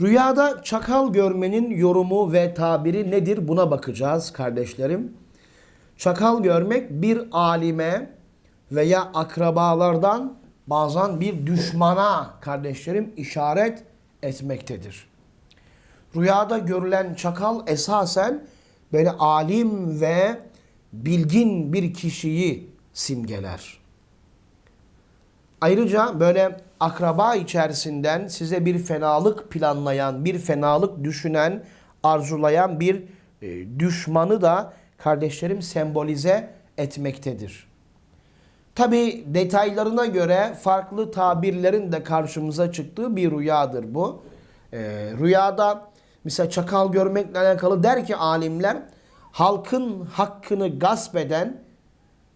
Rüyada çakal görmenin yorumu ve tabiri nedir buna bakacağız kardeşlerim. Çakal görmek bir alime veya akrabalardan bazen bir düşmana kardeşlerim işaret etmektedir. Rüyada görülen çakal esasen böyle alim ve bilgin bir kişiyi simgeler. Ayrıca böyle akraba içerisinden size bir fenalık planlayan, bir fenalık düşünen, arzulayan bir e, düşmanı da kardeşlerim sembolize etmektedir. Tabi detaylarına göre farklı tabirlerin de karşımıza çıktığı bir rüyadır bu. E, rüyada mesela çakal görmekle alakalı der ki alimler halkın hakkını gasp eden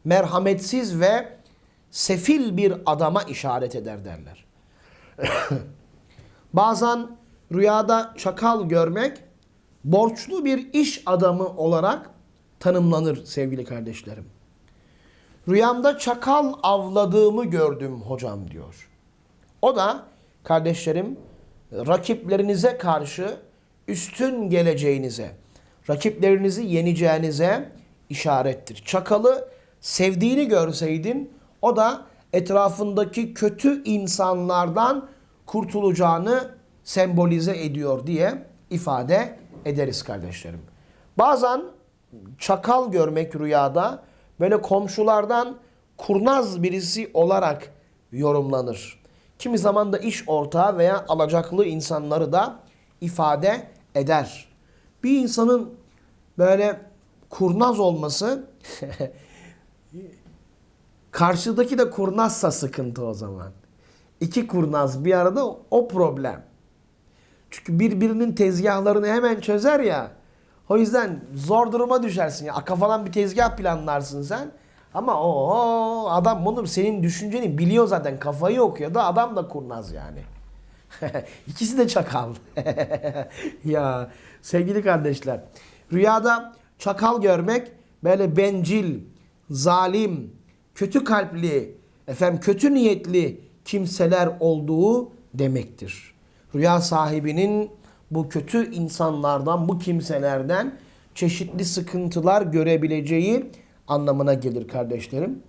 merhametsiz ve sefil bir adama işaret eder derler. Bazen rüyada çakal görmek borçlu bir iş adamı olarak tanımlanır sevgili kardeşlerim. Rüyamda çakal avladığımı gördüm hocam diyor. O da kardeşlerim rakiplerinize karşı üstün geleceğinize, rakiplerinizi yeneceğinize işarettir. Çakalı sevdiğini görseydin o da etrafındaki kötü insanlardan kurtulacağını sembolize ediyor diye ifade ederiz kardeşlerim. Bazen çakal görmek rüyada böyle komşulardan kurnaz birisi olarak yorumlanır. Kimi zaman da iş ortağı veya alacaklı insanları da ifade eder. Bir insanın böyle kurnaz olması karşıdaki de kurnazsa sıkıntı o zaman. İki kurnaz bir arada o problem. Çünkü birbirinin tezgahlarını hemen çözer ya. O yüzden zor duruma düşersin ya. Kafadan bir tezgah planlarsın sen. Ama o adam bunu senin düşünceni biliyor zaten. Kafayı okuyor da adam da kurnaz yani. İkisi de çakal. ya sevgili kardeşler. Rüyada çakal görmek böyle bencil, zalim, kötü kalpli, efendim kötü niyetli kimseler olduğu demektir. Rüya sahibinin bu kötü insanlardan, bu kimselerden çeşitli sıkıntılar görebileceği anlamına gelir kardeşlerim.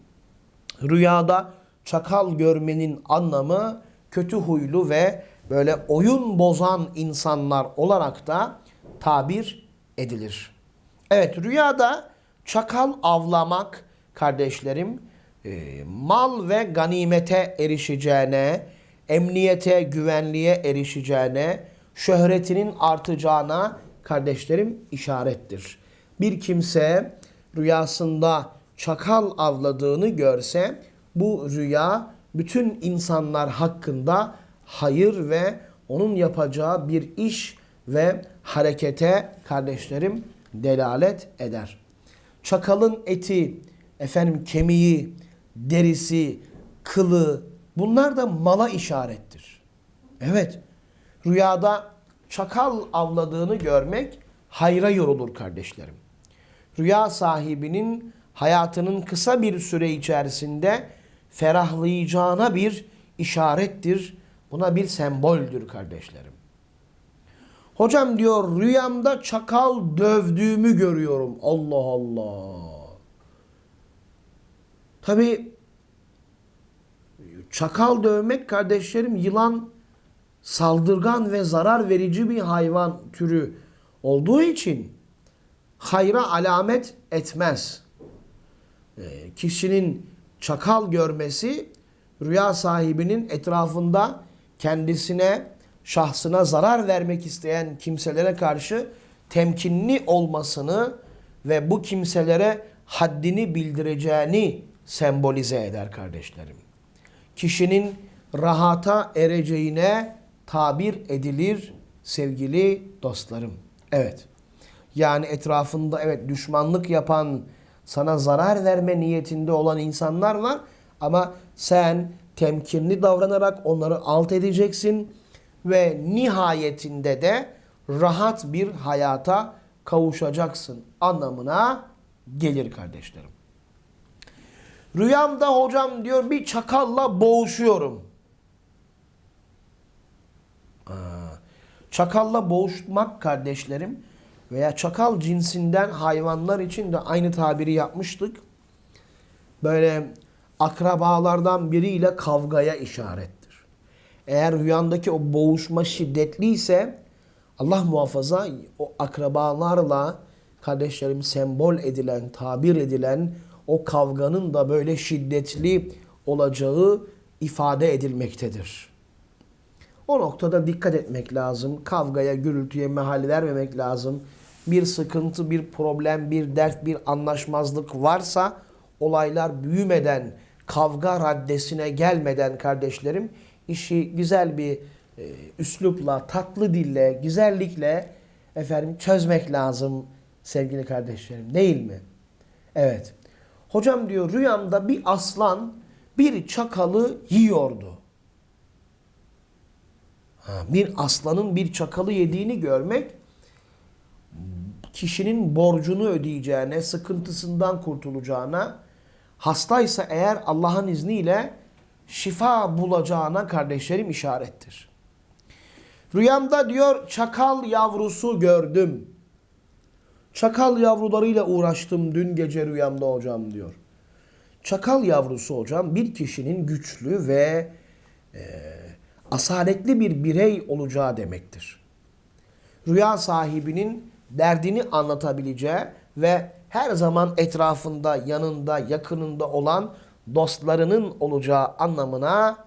Rüyada çakal görmenin anlamı kötü huylu ve böyle oyun bozan insanlar olarak da tabir edilir. Evet rüyada çakal avlamak kardeşlerim e, mal ve ganimete erişeceğine, emniyete, güvenliğe erişeceğine, şöhretinin artacağına kardeşlerim işarettir. Bir kimse rüyasında çakal avladığını görse bu rüya bütün insanlar hakkında hayır ve onun yapacağı bir iş ve harekete kardeşlerim delalet eder. Çakalın eti, efendim kemiği, derisi, kılı bunlar da mala işarettir. Evet, rüyada çakal avladığını görmek hayra yorulur kardeşlerim. Rüya sahibinin hayatının kısa bir süre içerisinde ferahlayacağına bir işarettir. Buna bir semboldür kardeşlerim. Hocam diyor rüyamda çakal dövdüğümü görüyorum. Allah Allah. Tabi çakal dövmek kardeşlerim yılan saldırgan ve zarar verici bir hayvan türü olduğu için hayra alamet etmez. E, kişinin çakal görmesi rüya sahibinin etrafında kendisine, şahsına zarar vermek isteyen kimselere karşı temkinli olmasını ve bu kimselere haddini bildireceğini sembolize eder kardeşlerim. Kişinin rahata ereceğine tabir edilir sevgili dostlarım. Evet. Yani etrafında evet düşmanlık yapan, sana zarar verme niyetinde olan insanlar var ama sen temkinli davranarak onları alt edeceksin ve nihayetinde de rahat bir hayata kavuşacaksın anlamına gelir kardeşlerim. Rüyamda hocam diyor bir çakalla boğuşuyorum. Çakalla boğuşmak kardeşlerim veya çakal cinsinden hayvanlar için de aynı tabiri yapmıştık. Böyle akrabalardan biriyle kavgaya işarettir. Eğer rüyandaki o boğuşma şiddetliyse Allah muhafaza o akrabalarla kardeşlerim sembol edilen, tabir edilen o kavganın da böyle şiddetli olacağı ifade edilmektedir. O noktada dikkat etmek lazım. Kavgaya, gürültüye mahal vermemek lazım. Bir sıkıntı, bir problem, bir dert, bir anlaşmazlık varsa olaylar büyümeden, kavga raddesine gelmeden kardeşlerim işi güzel bir e, üslupla, tatlı dille, güzellikle efendim çözmek lazım sevgili kardeşlerim. Değil mi? Evet. Hocam diyor rüyamda bir aslan bir çakalı yiyordu. Ha, bir aslanın bir çakalı yediğini görmek kişinin borcunu ödeyeceğine, sıkıntısından kurtulacağına, hastaysa eğer Allah'ın izniyle şifa bulacağına kardeşlerim işarettir. Rüyamda diyor çakal yavrusu gördüm. Çakal yavrularıyla uğraştım dün gece rüyamda hocam diyor. Çakal yavrusu hocam bir kişinin güçlü ve e, asaletli bir birey olacağı demektir. Rüya sahibinin derdini anlatabileceği ve her zaman etrafında, yanında, yakınında olan dostlarının olacağı anlamına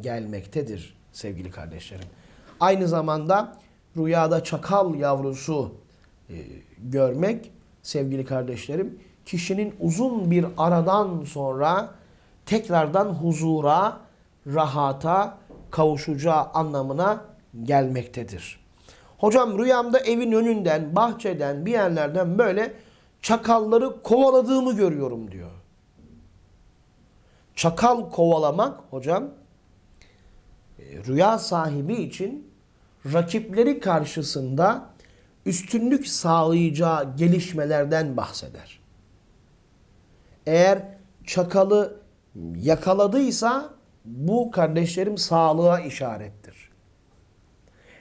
gelmektedir sevgili kardeşlerim. Aynı zamanda rüyada çakal yavrusu görmek sevgili kardeşlerim kişinin uzun bir aradan sonra tekrardan huzura, rahata kavuşacağı anlamına gelmektedir. Hocam rüyamda evin önünden, bahçeden, bir yerlerden böyle çakalları kovaladığımı görüyorum diyor. Çakal kovalamak hocam e, rüya sahibi için rakipleri karşısında üstünlük sağlayacağı gelişmelerden bahseder. Eğer çakalı yakaladıysa bu kardeşlerim sağlığa işarettir.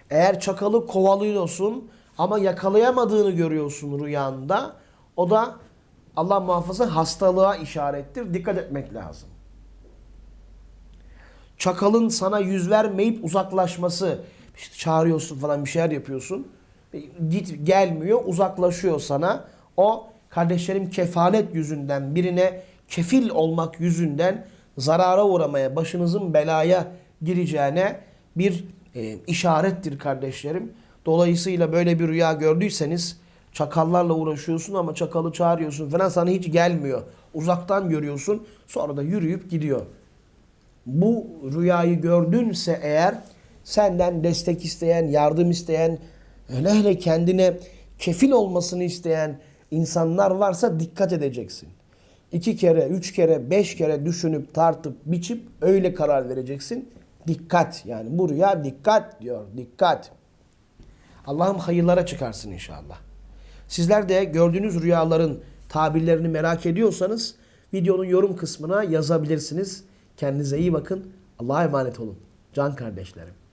Eğer çakalı kovalıyorsun ama yakalayamadığını görüyorsun rüyanda o da Allah muhafaza hastalığa işarettir. Dikkat etmek lazım. Çakalın sana yüz vermeyip uzaklaşması, işte çağırıyorsun falan bir şeyler yapıyorsun. Git gelmiyor, uzaklaşıyor sana. O kardeşlerim kefalet yüzünden birine kefil olmak yüzünden zarara uğramaya, başınızın belaya gireceğine bir e, işarettir kardeşlerim. Dolayısıyla böyle bir rüya gördüyseniz çakallarla uğraşıyorsun ama çakalı çağırıyorsun falan sana hiç gelmiyor. Uzaktan görüyorsun sonra da yürüyüp gidiyor. Bu rüyayı gördünse eğer senden destek isteyen, yardım isteyen, hele hele kendine kefil olmasını isteyen insanlar varsa dikkat edeceksin. İki kere, üç kere, beş kere düşünüp tartıp biçip öyle karar vereceksin. Dikkat yani bu rüya dikkat diyor. Dikkat. Allah'ım hayırlara çıkarsın inşallah. Sizler de gördüğünüz rüyaların tabirlerini merak ediyorsanız videonun yorum kısmına yazabilirsiniz. Kendinize iyi bakın. Allah'a emanet olun. Can kardeşlerim.